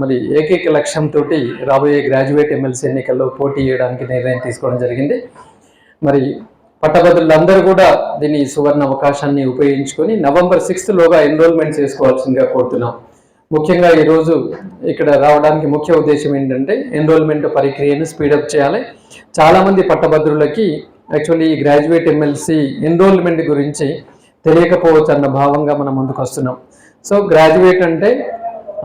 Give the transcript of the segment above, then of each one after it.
మరి ఏకైక లక్ష్యంతో రాబోయే గ్రాడ్యుయేట్ ఎమ్మెల్సీ ఎన్నికల్లో పోటీ చేయడానికి నిర్ణయం తీసుకోవడం జరిగింది. మరి పట్టభద్రులందరూ కూడా దీని సువర్ణ అవకాశాన్ని ఉపయోగించుకొని నవంబర్ సిక్స్త్ లోగా ఎన్రోల్మెంట్ చేసుకోవాల్సిందిగా కోరుతున్నాం. ముఖ్యంగా ఈరోజు ఇక్కడ రావడానికి ముఖ్య ఉద్దేశం ఏంటంటే ఎన్రోల్మెంట్ ప్రక్రియను స్పీడప్ చేయాలి. చాలామంది పట్టభద్రులకి యాక్చువల్లీ గ్రాడ్యుయేట్ ఎమ్మెల్సీ ఎన్రోల్మెంట్ గురించి తెలియకపోవచ్చు అన్న భావంగా మనం ముందుకు వస్తున్నాం సో గ్రాడ్యుయేట్ అంటే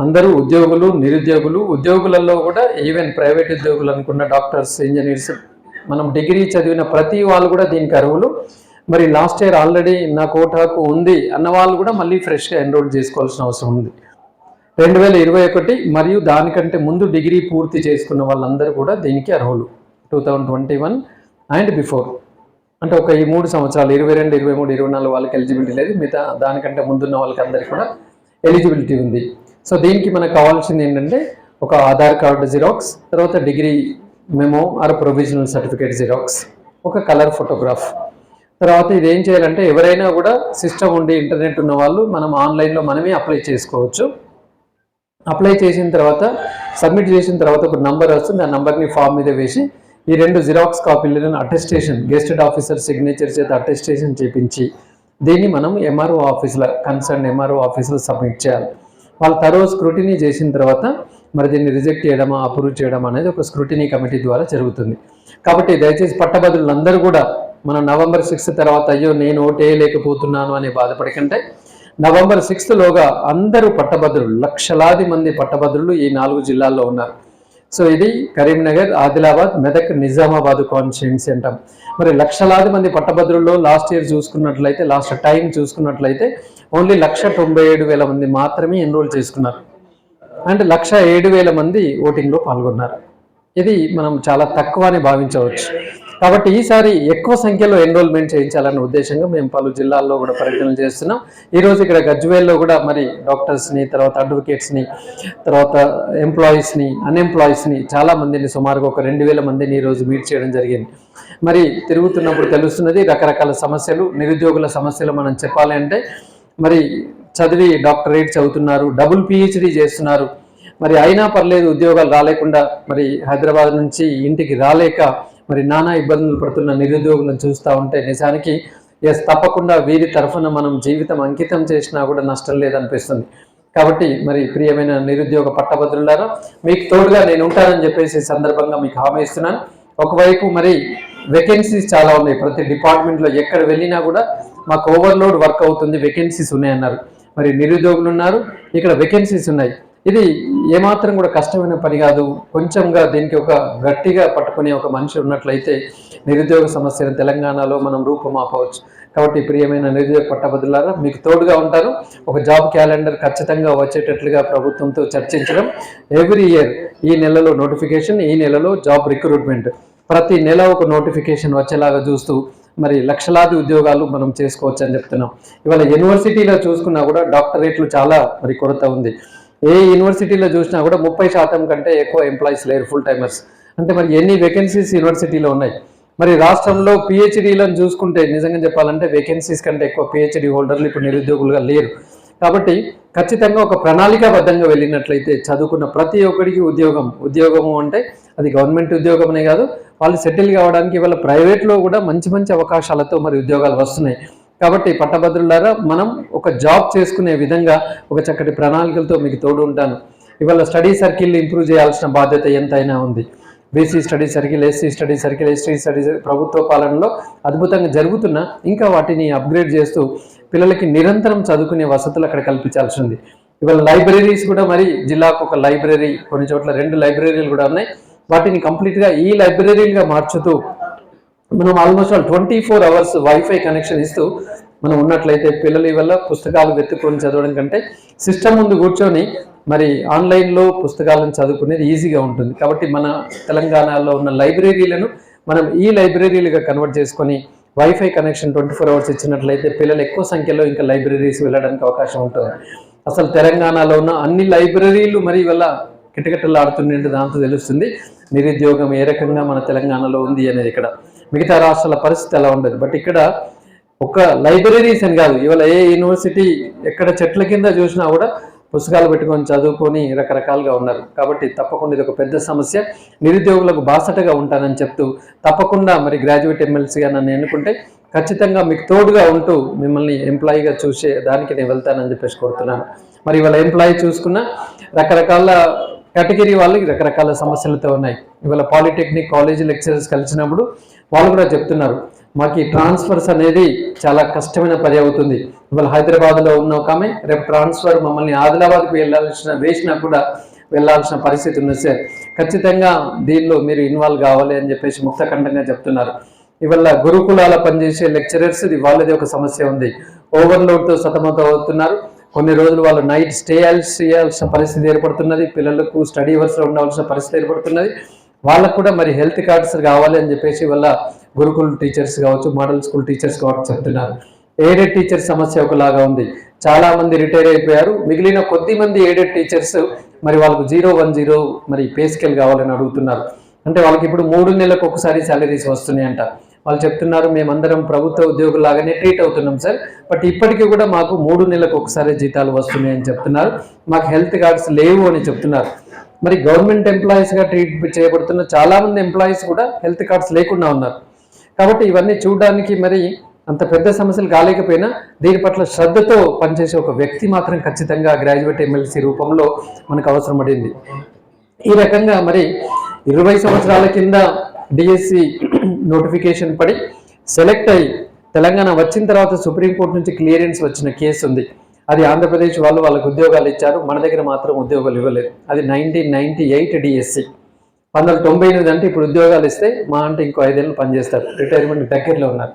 అందరూ ఉద్యోగులు నిరుద్యోగులు ఉద్యోగులలో కూడా ఈవెన్ ప్రైవేట్ ఉద్యోగులు అనుకున్న డాక్టర్స్ ఇంజనీర్స్ మనం డిగ్రీ చదివిన ప్రతి వాళ్ళు కూడా దీనికి అర్హులు. మరి లాస్ట్ ఇయర్ ఆల్రెడీ నా కోటాకు ఉంది అన్న వాళ్ళు కూడా మళ్ళీ ఫ్రెష్గా ఎన్రోల్ చేసుకోవాల్సిన అవసరం ఉంది. రెండు వేల ఇరవై ఒకటి మరియు దానికంటే ముందు డిగ్రీ పూర్తి చేసుకున్న వాళ్ళందరూ కూడా దీనికి అర్హులు. Two thousand twenty one and before అంటే ఒక ఈ మూడు సంవత్సరాలు ఇరవై రెండు ఇరవై మూడు ఇరవై నాలుగు వాళ్ళకి ఎలిజిబిలిటీ లేదు. మిగతా దానికంటే ముందున్న వాళ్ళకి అందరికీ కూడా ఎలిజిబిలిటీ ఉంది. సో దీనికి మనకు కావాల్సింది ఏంటంటే ఒక ఆధార్ కార్డు జిరాక్స్ తర్వాత degree memo or provisional certificate xerox ఒక కలర్ ఫోటోగ్రాఫ్. తర్వాత ఇది ఏం చేయాలంటే ఎవరైనా కూడా సిస్టమ్ ఉండి ఇంటర్నెట్ ఉన్న వాళ్ళు మనం ఆన్లైన్లో మనమే అప్లై చేసుకోవచ్చు. అప్లై చేసిన తర్వాత సబ్మిట్ చేసిన తర్వాత ఒక నంబర్ వస్తుంది ఆ నంబర్ని ఫామ్ మీద వేసి ఈ రెండు జిరాక్స్ కాపీలను అటెస్టేషన్ గెస్టెడ్ ఆఫీసర్ సిగ్నేచర్ చేత అటెస్టేషన్ చేపించి దీన్ని మనం ఎంఆర్ఓ ఆఫీసులో కన్సర్న్ ఎంఆర్ఓ ఆఫీసులో సబ్మిట్ చేయాలి. వాళ్ళు తరో స్క్రూటినీ చేసిన తర్వాత మరి దీన్ని రిజెక్ట్ చేయడమా అప్రూవ్ చేయడం అనేది ఒక స్క్రూటినీ కమిటీ ద్వారా జరుగుతుంది. కాబట్టి దయచేసి పట్టభద్రులందరూ కూడా మన నవంబర్ సిక్స్త్ తర్వాత అయ్యో నేను ఓటేయలేకపోతున్నాను అనే బాధపడకంటే నవంబర్ సిక్స్త్ లోగా అందరూ పట్టభద్రులు లక్షలాది మంది పట్టభద్రులు ఈ నాలుగు జిల్లాల్లో ఉన్నారు. సో ఇది కరీంనగర్ ఆదిలాబాద్ మెదక్ నిజామాబాద్ కాన్స్టిట్యున్సీ అంటాం. మరి లక్షలాది మంది పట్టభద్రుల్లో లాస్ట్ ఇయర్ చూసుకున్నట్లయితే లాస్ట్ టైం చూసుకున్నట్లయితే ఓన్లీ లక్ష తొంభై ఏడు వేల మంది మాత్రమే ఎన్రోల్ చేసుకున్నారు. అండ్ లక్ష ఏడు వేల మంది ఓటింగ్లో పాల్గొన్నారు. ఇది మనం చాలా తక్కువ అని భావించవచ్చు. కాబట్టి ఈసారి ఎక్కువ సంఖ్యలో ఎన్రోల్మెంట్ చేయించాలన్న ఉద్దేశంగా మేము పలు జిల్లాల్లో కూడా పర్యటన చేస్తున్నాం. ఈరోజు ఇక్కడ గజ్వేల్లో కూడా మరి డాక్టర్స్ని తర్వాత అడ్వకేట్స్ని తర్వాత ఎంప్లాయీస్ని అన్ఎంప్లాయీస్ని చాలా మందిని సుమారుగా ఒక రెండు వేల మందిని ఈరోజు మీట్ చేయడం జరిగింది. మరి తిరుగుతున్నప్పుడు తెలుస్తున్నది రకరకాల సమస్యలు నిరుద్యోగుల సమస్యలు మనం చెప్పాలి అంటే మరి చదివి డాక్టరేట్ చదువుతున్నారు డబుల్ పిహెచ్డి చేస్తున్నారు. మరి అయినా పర్లేదు ఉద్యోగాలు రాలేకుండా మరి హైదరాబాద్ నుంచి ఇంటికి రాలేక మరి నానా ఇబ్బందులు పడుతున్న నిరుద్యోగులను చూస్తూ ఉంటే నిజానికి ఎస్ తప్పకుండా వీరి తరఫున మనం జీవితం అంకితం చేసినా కూడా నష్టం లేదనిపిస్తుంది. కాబట్టి మరి ప్రియమైన నిరుద్యోగ పట్టభద్రులారా మీకు తోడుగా నేను ఉంటానని చెప్పేసి సందర్భంగా మీకు హామీ ఇస్తున్నాను. ఒకవైపు మరి వేకెన్సీస్ చాలా ఉన్నాయి. ప్రతి డిపార్ట్మెంట్లో ఎక్కడ వెళ్ళినా కూడా మాకు ఓవర్లోడ్ వర్క్ అవుతుంది. వేకెన్సీస్ ఉన్నాయన్నారు. మరి నిరుద్యోగులు ఉన్నారు. ఇక్కడ వేకెన్సీస్ ఉన్నాయి. ఇది ఏమాత్రం కూడా కష్టమైన పని కాదు. కొంచెంగా దీనికి ఒక గట్టిగా పట్టుకునే ఒక మనిషి ఉన్నట్లయితే నిరుద్యోగ సమస్యను తెలంగాణలో మనం రూపుమాపవచ్చు. కాబట్టి ప్రియమైన నిరుద్యోగ పట్టభద్రులారా మీకు తోడుగా ఉంటారు ఒక జాబ్ క్యాలెండర్ ఖచ్చితంగా వచ్చేటట్లుగా ప్రభుత్వంతో చర్చించడం. ఎవ్రీ ఇయర్ ఈ నెలలో నోటిఫికేషన్ ఈ నెలలో జాబ్ రిక్రూట్మెంట్. ప్రతి నెల ఒక నోటిఫికేషన్ వచ్చేలాగా చూస్తూ మరి లక్షలాది ఉద్యోగాలు మనం చేసుకోవచ్చు అని చెప్తున్నాం. ఇవాళ యూనివర్సిటీలో చూసుకున్నా కూడా డాక్టరేట్లు చాలా మరి కొరత ఉంది. ఏ యూనివర్సిటీలో చూసినా కూడా ముప్పై శాతం కంటే ఎక్కువ ఎంప్లాయీస్ లేరు ఫుల్ టైమర్స్ అంటే మరి ఎన్ని వేకెన్సీస్ యూనివర్సిటీలో ఉన్నాయి? మరి రాష్ట్రంలో పిహెచ్డీలను చూసుకుంటే నిజంగా చెప్పాలంటే వేకెన్సీస్ కంటే ఎక్కువ పిహెచ్డి హోల్డర్లు ఇప్పుడు నిరుద్యోగులుగా లేరు. కాబట్టి ఖచ్చితంగా ఒక ప్రణాళికాబద్ధంగా వెళ్ళినట్లయితే చదువుకున్న ప్రతి ఒక్కడికి ఉద్యోగం ఉద్యోగము అంటే అది గవర్నమెంట్ ఉద్యోగమనే కాదు వాళ్ళు సెటిల్ కావడానికి ఇవాళ ప్రైవేట్లో కూడా మంచి మంచి అవకాశాలతో మరి ఉద్యోగాలు వస్తున్నాయి. కాబట్టి పట్టభద్రులారా మనం ఒక జాబ్ చేసుకునే విధంగా ఒక చక్కటి ప్రణాళికలతో మీకు తోడు ఉంటాను. ఇవాళ స్టడీ సర్కిల్ ఇంప్రూవ్ చేయాల్సిన బాధ్యత ఎంతైనా ఉంది. BC study circle SC study circle ST study ప్రభుత్వ పాలనలో అద్భుతంగా జరుగుతున్న ఇంకా వాటిని అప్గ్రేడ్ చేస్తూ పిల్లలకి నిరంతరం చదువుకునే వసతులు అక్కడ కల్పించాల్సి ఉంది. ఇవాళ లైబ్రరీస్ కూడా మరి జిల్లాకు ఒక లైబ్రరీ కొన్ని చోట్ల రెండు లైబ్రరీలు కూడా ఉన్నాయి. వాటిని కంప్లీట్గా ఈ లైబ్రరీలుగా మార్చుతూ మనం almost all twenty four hours wifi connection ఇస్తూ మనం ఉన్నట్లయితే పిల్లలు వల్ల పుస్తకాలు వెతుక్కొని చదవడం కంటే సిస్టమ్ ముందు కూర్చొని మరి ఆన్లైన్లో పుస్తకాలను చదువుకునేది ఈజీగా ఉంటుంది. కాబట్టి మన తెలంగాణలో ఉన్న లైబ్రరీలను మనం ఈ లైబ్రరీలుగా కన్వర్ట్ చేసుకొని wifi connection twenty four hours ఇచ్చినట్లయితే పిల్లలు ఎక్కువ సంఖ్యలో ఇంకా లైబ్రరీస్ వెళ్ళడానికి అవకాశం ఉంటుంది. అసలు తెలంగాణలో ఉన్న అన్ని లైబ్రరీలు మరి ఇవాళ కిటకిటలు ఆడుతుండే దాంతో తెలుస్తుంది. నిరుద్యోగం ఏ రకంగా మన తెలంగాణలో ఉంది అనేది ఇక్కడ మిగతా రాష్ట్రాల పరిస్థితి ఎలా ఉండదు. బట్ ఇక్కడ ఒక లైబ్రరీస్ అని కాదు. ఇవాళ ఏ యూనివర్సిటీ ఎక్కడ చెట్ల కింద చూసినా కూడా పుస్తకాలు పెట్టుకొని చదువుకొని రకరకాలుగా ఉన్నారు. కాబట్టి తప్పకుండా ఇది ఒక పెద్ద సమస్య. నిరుద్యోగులకు బాసటగా ఉంటానని చెప్తూ తప్పకుండా మరి గ్రాడ్యుయేట్ ఎమ్మెల్సీగా నన్ను ఎన్నుకుంటే ఖచ్చితంగా మీకు తోడుగా ఉంటూ మిమ్మల్ని ఎంప్లాయీగా చూసే దానికి నేను వెళ్తానని చెప్పేసి కోరుతున్నాను. మరి ఇవాళ ఎంప్లాయీ చూసుకున్న రకరకాల కేటగిరీ వాళ్ళకి రకరకాల సమస్యలతో ఉన్నాయి. ఇవాళ పాలిటెక్నిక్ కాలేజీ లెక్చరర్స్ కలిసినప్పుడు వాళ్ళు కూడా చెప్తున్నారు మాకు ఈ ట్రాన్స్ఫర్స్ అనేది చాలా కష్టమైన పని అవుతుంది. ఇవాళ హైదరాబాద్లో ఉన్న ఒక ఆమె రేపు ట్రాన్స్ఫర్ మమ్మల్ని ఆదిలాబాద్కి వెళ్ళాల్సిన వేసినా కూడా వెళ్ళాల్సిన పరిస్థితి ఉంది సార్. ఖచ్చితంగా దీనిలో మీరు ఇన్వాల్వ్ కావాలి అని చెప్పేసి ముక్తఖండంగా చెప్తున్నారు. ఇవాళ గురుకులాల పనిచేసే లెక్చరర్స్ ఇది వాళ్ళది ఒక సమస్య ఉంది. ఓవర్లోడ్తో సతమతం అవుతున్నారు. కొన్ని రోజులు వాళ్ళు నైట్ స్టే చేయాల్సిన పరిస్థితి ఏర్పడుతున్నది. పిల్లలకు స్టడీ అవర్స్లో ఉండవలసిన పరిస్థితి ఏర్పడుతున్నది. వాళ్ళకు కూడా మరి హెల్త్ కార్డ్స్ కావాలి అని చెప్పేసి వాళ్ళ గురుకుల టీచర్స్ కావచ్చు మోడల్ స్కూల్ టీచర్స్ కావచ్చు చెప్తున్నారు ఎయిడెడ్ టీచర్ సమస్య ఒకలాగా ఉంది. చాలా మంది రిటైర్ అయిపోయారు. మిగిలిన కొద్ది మంది ఎయిడెడ్ టీచర్స్ మరి వాళ్ళకు జీరో వన్ జీరో మరి పే స్కేల్ కావాలని అడుగుతున్నారు. అంటే వాళ్ళకి ఇప్పుడు మూడు నెలలకు ఒకసారి శాలరీస్ వస్తున్నాయంట. వాళ్ళు చెప్తున్నారు మేమందరం ప్రభుత్వ ఉద్యోగులాగానే ట్రీట్ అవుతున్నాం సార్. బట్ ఇప్పటికీ కూడా మాకు మూడు నెలలకు ఒకసారి జీతాలు వస్తున్నాయని చెప్తున్నారు. మాకు హెల్త్ కార్డ్స్ లేవు అని చెప్తున్నారు. మరి గవర్నమెంట్ ఎంప్లాయీస్గా ట్రీట్ చేయబడుతున్న చాలామంది ఎంప్లాయీస్ కూడా హెల్త్ కార్డ్స్ లేకుండా ఉన్నారు. కాబట్టి ఇవన్నీ చూడడానికి మరి అంత పెద్ద సమస్యలు కాలేకపోయినా దీని పట్ల శ్రద్ధతో పనిచేసే ఒక వ్యక్తి మాత్రం ఖచ్చితంగా గ్రాడ్యుయేట్ ఎమ్మెల్సీ రూపంలో మనకు అవసరం పడింది. ఈ రకంగా మరి ఇరవై సంవత్సరాల కింద డిఎస్సి నోటిఫికేషన్ పడి సెలెక్ట్ అయ్యి తెలంగాణ వచ్చిన తర్వాత సుప్రీంకోర్టు నుంచి క్లియరెన్స్ వచ్చిన కేసు ఉంది. అది ఆంధ్రప్రదేశ్ వాళ్ళు వాళ్ళకి ఉద్యోగాలు ఇచ్చారు. మన దగ్గర మాత్రం ఉద్యోగాలు ఇవ్వలేదు. అది నైన్టీన్ నైన్టీ ఎయిట్ డిఎస్సి పంతొమ్మిది తొంభై ఎనిమిది అంటే ఇప్పుడు ఉద్యోగాలు ఇస్తే మా అంటే ఇంకో ఐదేళ్ళు పనిచేస్తారు. రిటైర్మెంట్ దగ్గరలో ఉన్నారు.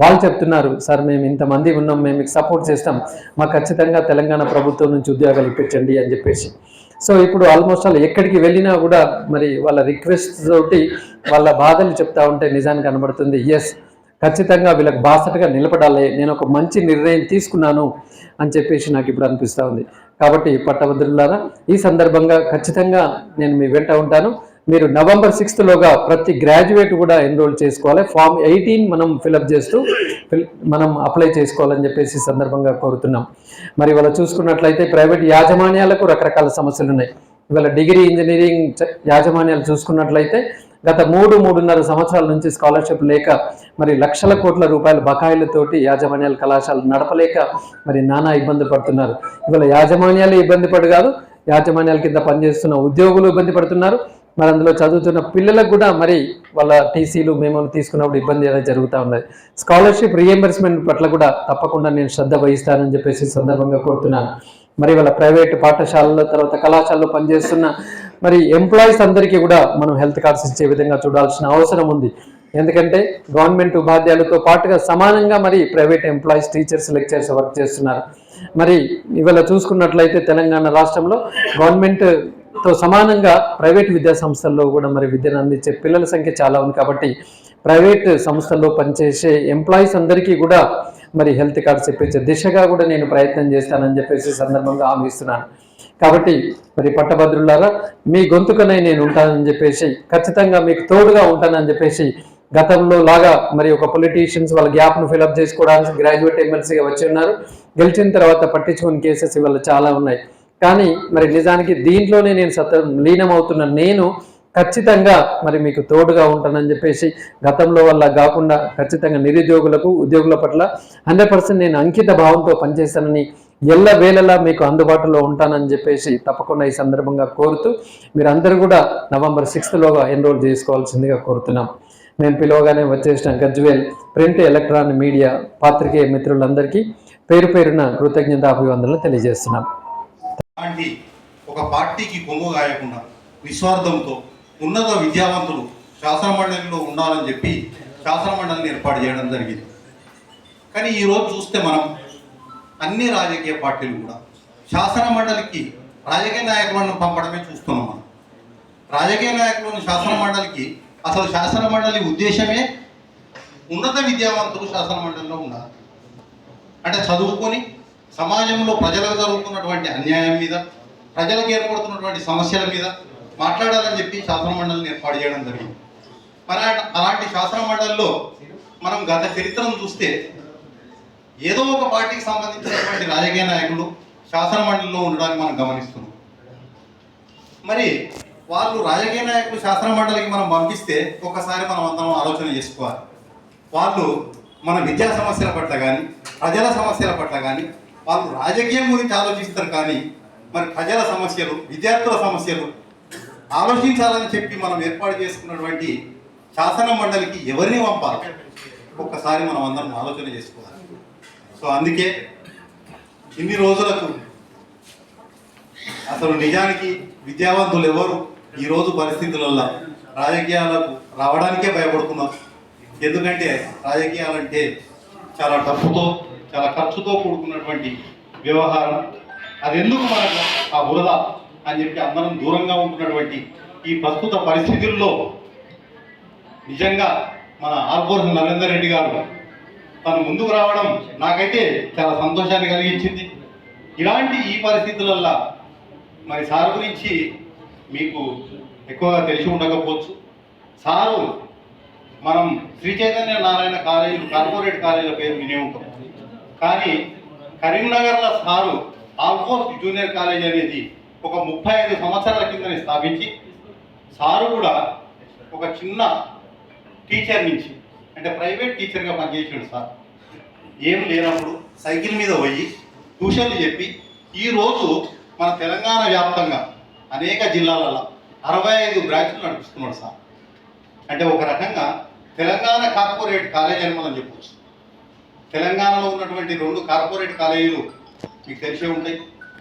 వాళ్ళు చెప్తున్నారు సార్ మేము ఇంతమంది ఉన్నాం మేము మీకు సపోర్ట్ చేస్తాం. మాకు ఖచ్చితంగా తెలంగాణ ప్రభుత్వం నుంచి ఉద్యోగాలు ఇప్పించండి అని చెప్పేసి. సో ఇప్పుడు ఆల్మోస్ట్ వాళ్ళు ఎక్కడికి వెళ్ళినా కూడా మరి వాళ్ళ రిక్వెస్ట్ తోటి వాళ్ళ బాధలు చెప్తా ఉంటే నిజానికి కనబడుతుంది. ఎస్ ఖచ్చితంగా వీళ్ళకి బాసటగా నిలబడాలి నేను ఒక మంచి నిర్ణయం తీసుకున్నాను అని చెప్పేసి నాకు ఇప్పుడు అనిపిస్తూ ఉంది. కాబట్టి పట్టభద్రులారా ఈ సందర్భంగా ఖచ్చితంగా నేను మీ వెంట ఉంటాను. మీరు నవంబర్ సిక్స్త్లోగా ప్రతి గ్రాడ్యుయేట్ కూడా ఎన్రోల్ చేసుకోవాలి. ఫామ్ ఎయిటీన్ మనం ఫిలప్ చేస్తూ ఫిల్ మనం అప్లై చేసుకోవాలని చెప్పేసి సందర్భంగా కోరుతున్నాం. మరి ఇవాళ చూసుకున్నట్లయితే ప్రైవేట్ యాజమాన్యాలకు రకరకాల సమస్యలు ఉన్నాయి ఇవాళ డిగ్రీ ఇంజనీరింగ్ యాజమాన్యాలు చూసుకున్నట్లయితే గత మూడు మూడున్నర సంవత్సరాల నుంచి స్కాలర్షిప్ లేక మరి లక్షల కోట్ల రూపాయల బకాయిలతోటి యాజమాన్యాల కళాశాలలు నడపలేక మరి నానా ఇబ్బంది పడుతున్నారు. ఇవాళ యాజమాన్యాలు ఇబ్బంది పడు కాదు యాజమాన్యాల కింద పనిచేస్తున్న ఉద్యోగులు ఇబ్బంది పడుతున్నారు. మరి అందులో చదువుతున్న పిల్లలకు కూడా మరి వాళ్ళ టీసీలు మేము తీసుకున్నప్పుడు ఇబ్బంది అనేది జరుగుతూ ఉన్నది స్కాలర్షిప్ రియంబర్స్మెంట్ పట్ల కూడా తప్పకుండా నేను శ్రద్ధ వహిస్తానని చెప్పేసి సందర్భంగా కోరుతున్నాను. మరి వాళ్ళ ప్రైవేట్ పాఠశాలలో తర్వాత కళాశాలలో పనిచేస్తున్న మరి ఎంప్లాయీస్ అందరికీ కూడా మనం హెల్త్ కార్డ్స్ ఇచ్చే విధంగా చూడాల్సిన అవసరం ఉంది. ఎందుకంటే గవర్నమెంట్ ఉపాధ్యాయులతో పాటుగా సమానంగా మరి private employees teachers lecturers work చేస్తున్నారు. మరి ఇవాళ చూసుకున్నట్లయితే తెలంగాణ రాష్ట్రంలో గవర్నమెంట్తో సమానంగా ప్రైవేట్ విద్యా సంస్థల్లో కూడా మరి విద్యను అందించే పిల్లల సంఖ్య చాలా ఉంది కాబట్టి ప్రైవేట్ సంస్థల్లో పనిచేసే ఎంప్లాయీస్ అందరికీ కూడా మరి హెల్త్ కార్డ్స్ ఇప్పించే దిశగా కూడా నేను ప్రయత్నం చేస్తానని చెప్పేసి సందర్భంగా హామీ ఇస్తున్నాను. కాబట్టి మరి పట్టభద్రులారా మీ గొంతుకనై నేను ఉంటానని చెప్పేసి ఖచ్చితంగా మీకు తోడుగా ఉంటానని చెప్పేసి గతంలో లాగా మరి ఒక పొలిటీషియన్స్ వాళ్ళ గ్యాప్ను ఫిలప్ చేసుకోవడానికి గ్రాడ్యుయేట్ ఎమ్మెల్సీగా వచ్చి ఉన్నారు. గెలిచిన తర్వాత పట్టించుకుని కేసెస్ ఇవాళ చాలా ఉన్నాయి. కానీ మరి నిజానికి దీంట్లోనే నేను సత లీనమవుతున్న నేను ఖచ్చితంగా మరి మీకు తోడుగా ఉంటానని చెప్పేసి గతంలో వల్ల కాకుండా ఖచ్చితంగా నిరుద్యోగులకు ఉద్యోగుల పట్ల హండ్రెడ్ పర్సెంట్ నేను అంకిత భావంతో పనిచేస్తానని ఎల్ల వేళలా మీకు అందుబాటులో ఉంటానని చెప్పేసి తప్పకుండా ఈ సందర్భంగా కోరుతూ మీరందరూ కూడా నవంబర్ సిక్స్త్లోగా ఎన్రోల్ చేసుకోవాల్సిందిగా కోరుతున్నాం. మేము పిలవగానే వచ్చేసిన గజ్వేల్ ప్రింట్ ఎలక్ట్రానిక్ మీడియా పాత్రికేయ మిత్రులందరికీ పేరు పేరున కృతజ్ఞత అభివందనలు తెలియజేస్తున్నాం ఒక పార్టీకి కొమ్ము గాయకుండా నిస్వార్థంతో ఉన్నత విద్యావంతులు శాసనమండలిలో ఉండాలని చెప్పి శాసనమండలిని ఏర్పాటు చేయడం జరిగింది. కానీ ఈరోజు చూస్తే మనం అన్ని రాజకీయ పార్టీలు కూడా. శాసన మండలికి రాజకీయ నాయకులను పంపడమే చూస్తున్నాం మనం. రాజకీయ నాయకులను శాసనమండలికి అసలు శాసన మండలి ఉద్దేశమే ఉన్నత విద్యావంతులు శాసనమండలిలో ఉండాలి. అంటే చదువుకొని సమాజంలో ప్రజలకు జరుగుతున్నటువంటి అన్యాయం మీద ప్రజలకు ఏర్పడుతున్నటువంటి సమస్యల మీద మాట్లాడాలని చెప్పి శాసన మండలిని ఏర్పాటు చేయడం జరిగింది. మరి అలాంటి శాసన మండలిలో మనం గత చరిత్రను చూస్తే ఏదో ఒక పార్టీకి సంబంధించినటువంటి రాజకీయ నాయకులు శాసన మండలిలో ఉండడానికి మనం గమనిస్తున్నాం. మరి వాళ్ళు రాజకీయ నాయకులు శాసన మండలికి మనం పంపిస్తే ఒకసారి మనం అందరం ఆలోచన చేసుకోవాలి. వాళ్ళు మన విద్యా సమస్యల పట్ల కానీ ప్రజల సమస్యల పట్ల కానీ వాళ్ళు రాజకీయం గురించి ఆలోచిస్తారు కానీ మరి ప్రజల సమస్యలు విద్యార్థుల సమస్యలు ఆలోచించాలని చెప్పి మనం ఏర్పాటు చేసుకున్నటువంటి శాసన మండలికి ఎవరిని పంపాలి? ఒక్కసారి మనం అందరం ఆలోచన చేసుకోవాలి. సో అందుకే ఇన్ని రోజులకు అసలు నిజానికి విద్యావంతులు ఎవరు ఈ రోజు పరిస్థితులలో రాజకీయాలకు రావడానికే భయపడుతున్నారు ఎందుకంటే రాజకీయాలంటే చాలా డబ్బుతో చాలా ఖర్చుతో కూడుకున్నటువంటి వ్యవహారం. అది ఎందుకు మనకు ఆ బురద అని చెప్పి అందరం దూరంగా ఉంటున్నటువంటి ఈ ప్రస్తుత పరిస్థితుల్లో నిజంగా మన ఆర్బోర్ నరేందర్ రెడ్డి గారు తను ముందుకు రావడం నాకైతే చాలా సంతోషాన్ని కలిగించింది. ఇలాంటి ఈ పరిస్థితులల్లో మరి సార్ గురించి మీకు ఎక్కువగా తెలిసి ఉండకపోవచ్చు. సారు మనం శ్రీ చైతన్య నారాయణ కాలేజీ కార్పొరేట్ కాలేజీల పేరు వినే ఉంటాం. కానీ కరీంనగర్లో సారు ఆల్మోస్ట్ జూనియర్ కాలేజ్ అనేది ఒక ముప్పై ఐదు సంవత్సరాల కిందని స్థాపించి సారు కూడా ఒక చిన్న టీచర్ నుంచి అంటే ప్రైవేట్ టీచర్గా పనిచేసాడు సార్. ఏం లేనప్పుడు సైకిల్ మీద పోయి ట్యూషన్లు చెప్పి ఈరోజు మన తెలంగాణ వ్యాప్తంగా అనేక జిల్లాలలో అరవై ఐదు బ్రాంచ్లు నడిపిస్తున్నాడు సార్. అంటే ఒక రకంగా తెలంగాణ కార్పొరేట్ కాలేజ్ అని మనం చెప్పవచ్చు తెలంగాణలో ఉన్నటువంటి రెండు కార్పొరేట్ కాలేజీలు మీకు తెలిసే ఉంటాయి.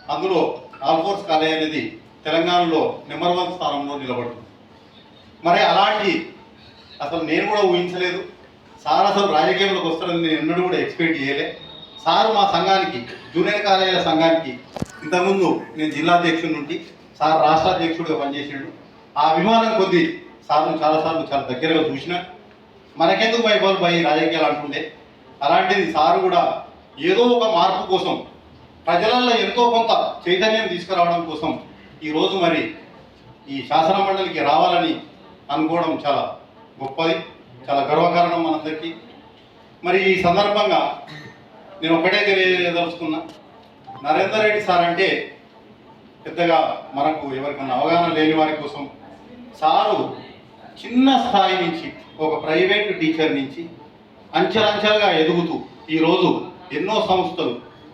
అందులో ఆల్ఫోర్స్ కాలేజ్ అనేది తెలంగాణలో నెంబర్ వన్ స్థానంలో నిలబడుతుంది. మరి అలాంటి అసలు నేను కూడా ఊహించలేదు. సార్ అసలు రాజకీయంలోకి వస్తారని నేను ఎన్నడూ కూడా ఎక్స్పెక్ట్ చేయలే. సార్ మా సంఘానికి జూనియర్ కాలేజీల సంఘానికి ఇంతకుముందు నేను జిల్లా అధ్యక్షుడి నుండి సార్ రాష్ట్ర అధ్యక్షుడిగా పనిచేసాడు. ఆ అభిమానం కొద్దీ సార్ను చాలాసార్లు చాలా దగ్గరగా చూసిన మనకెందుకు భయపాలు భయ రాజకీయాలు అంటుండే. అలాంటిది సారు కూడా ఏదో ఒక మార్పు కోసం ప్రజలలో ఎంతో కొంత చైతన్యం తీసుకురావడం కోసం ఈరోజు మరి ఈ శాసన మండలికి రావాలని అనుకోవడం చాలా గొప్పది. చాలా గర్వకారణం మనందరికీ. మరి ఈ సందర్భంగా నేను ఒకటే తెలియదలుచుకున్నా. నరేందర్ రెడ్డి సార్ అంటే పెద్దగా మనకు ఎవరికన్నా అవగాహన లేని వారి కోసం సారు చిన్న స్థాయి నుంచి ఒక ప్రైవేట్ టీచర్ నుంచి అంచెలంచెలుగా ఎదుగుతూ ఈరోజు ఎన్నో సంస్థలు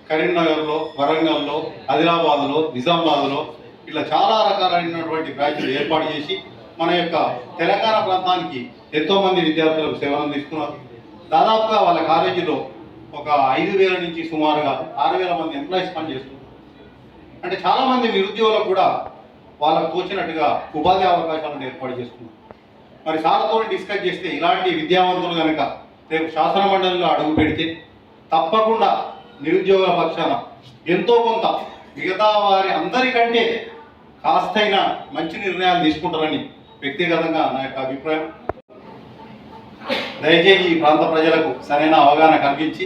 కరీంనగర్లో వరంగల్లో ఆదిలాబాద్లో నిజామాబాద్లో ఇట్లా చాలా రకాలైనటువంటి బ్రాంచ్లు ఏర్పాటు చేసి మన యొక్క తెలంగాణ ప్రాంతానికి ఎంతో మంది విద్యార్థులకు సేవలు అందిస్తున్నారు దాదాపుగా వాళ్ళ కాలేజీలో ఒక ఐదు వేల నుంచి సుమారుగా ఆరు వేల మంది ఎంప్లాయీస్ పనిచేస్తున్నారు. అంటే చాలా మంది నిరుద్యోగులకు కూడా వాళ్ళకు తోచినట్టుగా ఉపాధి అవకాశాలను ఏర్పాటు చేస్తున్నారు. మరి సార్తో డిస్కస్ చేస్తే ఇలాంటి విద్యావంతులు కనుక రేపు శాసన మండలిలో అడుగు పెడితే తప్పకుండా నిరుద్యోగుల పక్షాన ఎంతో కొంత మిగతా వారి అందరికంటే కాస్తైనా మంచి నిర్ణయాలు తీసుకుంటారని వ్యక్తిగతంగా నా యొక్క అభిప్రాయం. దయచేసి ఈ ప్రాంత ప్రజలకు సరైన అవగాహన కల్పించి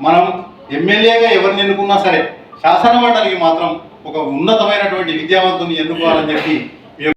మనం ఎమ్మెల్యేగా ఎవరిని ఎన్నుకున్నా సరే శాసన మండలికి మాత్రం ఒక ఉన్నతమైనటువంటి విద్యావంతుని ఎన్నుకోవాలని చెప్పి